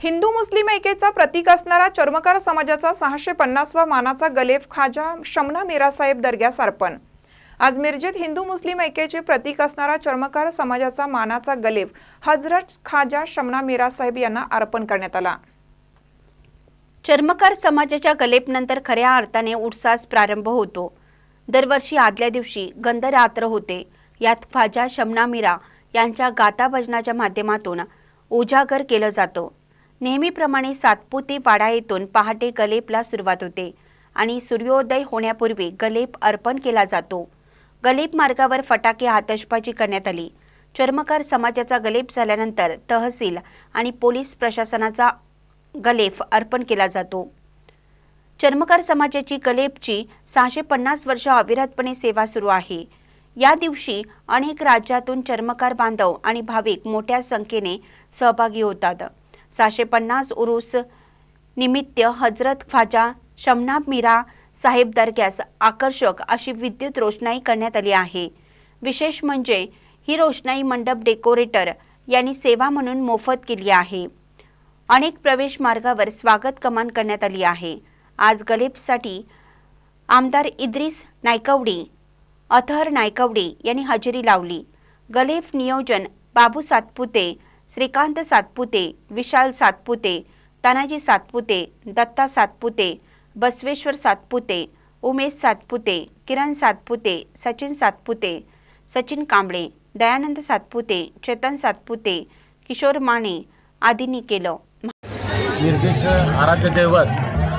हिंदू मुस्लिम ऐक्याचा प्रतीक असणारा चर्मकार समाजाचा सहाशे पन्नासवा मानाचा गलेफ खाजा शमना मीरासाहेब दर्ग्यास अर्पण आज मिरजेत हिंदू मुस्लिम ऐक्याचे प्रतीक असणारा चर्मकार समाजाचा मानाचा गलेफ हजरत खाजा शमना मीरासाहेब यांना अर्पण करण्यात आला. चर्मकार समाजाच्या गलेपनंतर खऱ्या अर्थाने उत्साहास प्रारंभ होतो. दरवर्षी आदल्या दिवशी गंधरात्र होते. यात ख्वाजा शमना मीरा यांच्या गाता भजनाच्या माध्यमातून उजागर केलं जातं. नेहमीप्रमाणे सातपुते वाडा येथून पहाटे गलेपला सुरुवात होते आणि सूर्योदय होण्यापूर्वी गलेप अर्पण केला जातो. गलेप मार्गावर फटाके आतषबाजी करण्यात आली. चर्मकार समाजाचा गलेप झाल्यानंतर तहसील आणि पोलीस प्रशासनाचा गलेफ अर्पण केला जातो. चर्मकार समाजाची गलेपची सहाशे पन्नास वर्ष अविरतपणे सेवा सुरू आहे. या दिवशी अनेक राज्यातून चर्मकार बांधव आणि भाविक मोठ्या संख्येने सहभागी होतात. सहाशे पन्नास उरूस निमित्त हजरत ख्वाजा शमनाब मीरा साहेब दर्ग्यास आकर्षक अशी विद्युत रोषणाई करण्यात आली आहे. विशेष म्हणजे ही रोषणाई मंडप डेकोरेटर यांनी सेवा म्हणून मोफत केली आहे. अनेक प्रवेश मार्गावर स्वागत कमान करण्यात आली आहे. आज गलेपसाठी आमदार इद्रिस नायकवडी अथहर नायकवडी यांनी हजेरी लावली. गलेफ नियोजन बाबू सातपुते श्रीकांत सातपुते विशाल सातपुते तानाजी सातपुते दत्ता सातपुते बसवेश्वर सातपुते उमेश सातपुते किरण सातपुते सचिन सातपुते सचिन कांबळे दयानंद सातपुते चेतन सातपुते किशोर माने आदींनी केलं. मिरजेचं आराध्य दैवत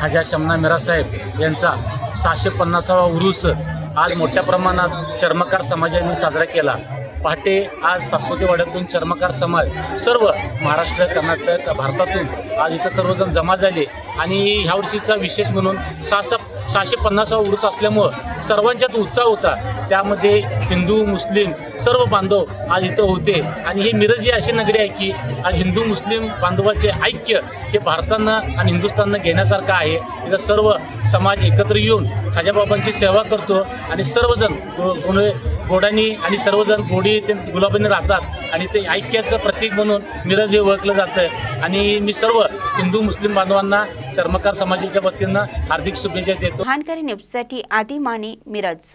खाजा शमना मिरासाहेब यांचा सहाशे पन्नासावा उरूस आज मोठ्या प्रमाणात चर्मकार समाजाने साजरा केला. पहाटे आज सातपुतेवाड्यातून चर्मकार समाज सर्व महाराष्ट्र कर्नाटक भारतातून आज इथं सर्वजण जमा झाले. आणि ह्या वर्षीचा विशेष म्हणून सहा सहाशे पन्नासावा उरुस असल्यामुळं सर्वांच्यात उत्साह होता. त्यामध्ये हिंदू मुस्लिम सर्व बांधव आज इथं होते. आणि हे मिरज ही अशी नगरी आहे की आज हिंदू मुस्लिम बांधवाचे ऐक्य हे भारतानं आणि हिंदुस्थाननं घेण्यासारखं आहे. इथं सर्व समाज एकत्र येऊन खाजाबाबांची सेवा करतो आणि सर्वजण गोडे गुण गोडानी आणि सर्वजण गोडी ते गुलाबाने राहतात. आणि ते ऐक्याचं प्रतीक म्हणून मिरज हे ओळखलं जातं आणि मी सर्व हिंदू मुस्लिम बांधवांना चर्मकार समाजाच्या वतीनं हार्दिक शुभेच्छा देतो. न्यूजसाठी आदी माने मिरज.